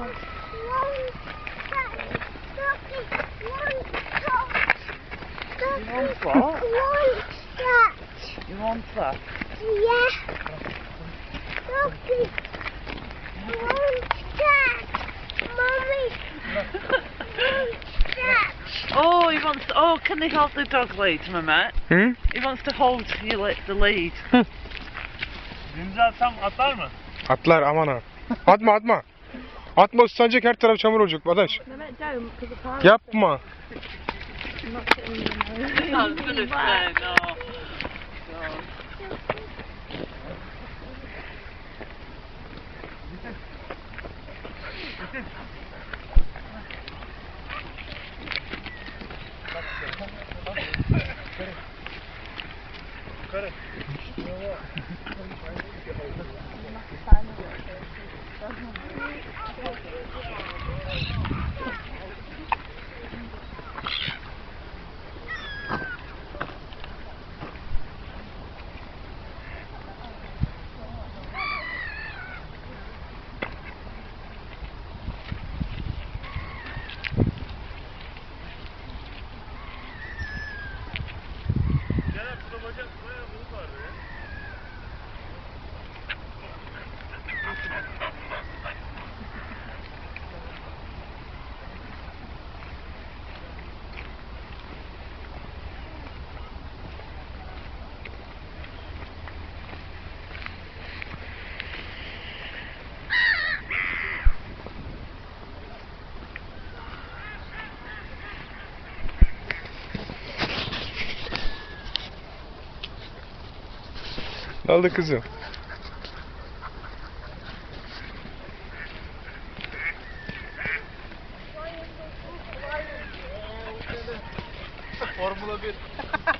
You want what? You want that? Yeah. Molly. Oh, he wants. oh, can they hold the dog lead, Mehmet? Hı? Hmm? He wants to hold you li- the lead. Hmm. Denize atsam atlar mı? Atlar aman ha. Atma atma. Atma ıslanacak her taraf çamur olacak Adaş. Mehmet don't, because apparently Yapma. I'm gonna say no. God. Gel burada bacak buraya bulut var be. Oldu kızım? Formula 1.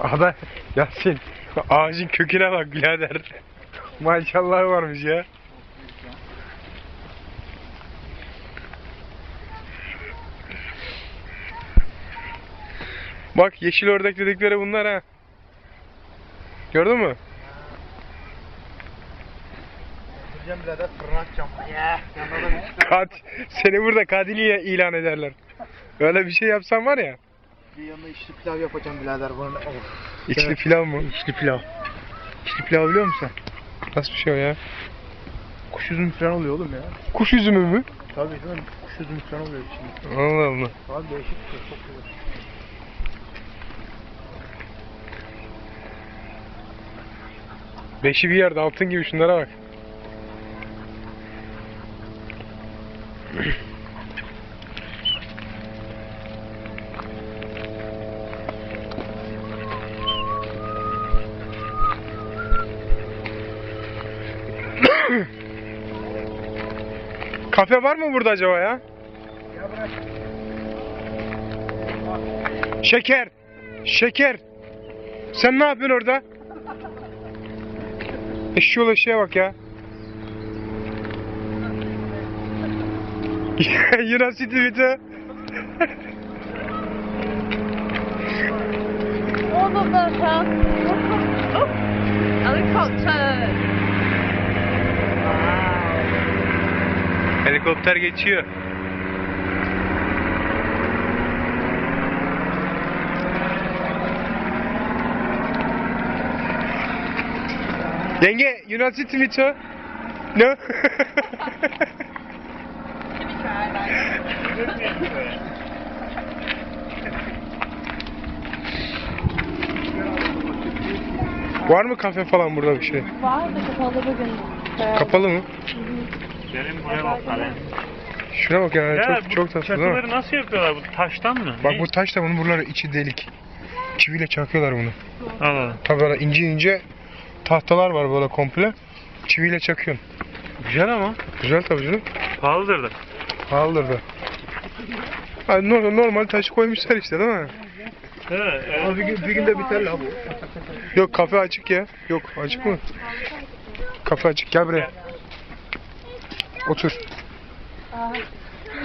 Ada Yasin ağacın köküne bak birader. Maşallah varmış ya. Bak yeşil ördek dedikleri bunlar ha. Gördün mü? Gideceğim birader fırına atacağım. Ya. Yanına da bir Kat seni burada katili ilan ederler. Öyle bir şey yapsan var ya. Bir yanına içli pilav yapacağım birader. Bunu... Of. İçli pilav mı? İçli pilav. İçli pilav biliyor musun? Nasıl bir şey o ya? Kuş üzümü falan oluyor oğlum ya. Kuş üzümü mü? Tabii mi? Kuş üzümü falan oluyor içinde. Allah Allah. Abi değişik bir şey. Çok güzel. Beşi bir yerde altın gibi şunlara bak. Kafe var mı burada acaba ya? Şeker. Şeker. Sen ne yapıyorsun orada? Eşşoğlu olan şeye bak ya. Yunan City video. All of them, huh? Oh, Helikopter geçiyor. Yenge, Yunan City video. No? Var mı kafe falan burada bir şey? Var da kapalı bugün. Kapalı mı? Benim buraya bak abi. Şuna bak yani Ya çok bu çok tatlı değil mi? çatıları nasıl yapıyorlar? Bu taştan mı? Bak Ne? bu taş da bunun buraları içi delik. Çiviyle çakıyorlar bunu. Al al. Tabii böyle ince ince tahtalar var böyle komple. Çiviyle çakıyorsun. Güzel ama. Güzel tabii canım. Pahalıdır da. Pahalıdır da. Ha, normal, normal taşı koymuşlar işte değil mi? Evet. Ama bir gün, bir günde biter la bu. Yok kafe açık ya. Yok açık mı? Kafe açık. Gel buraya. Otur. Aa,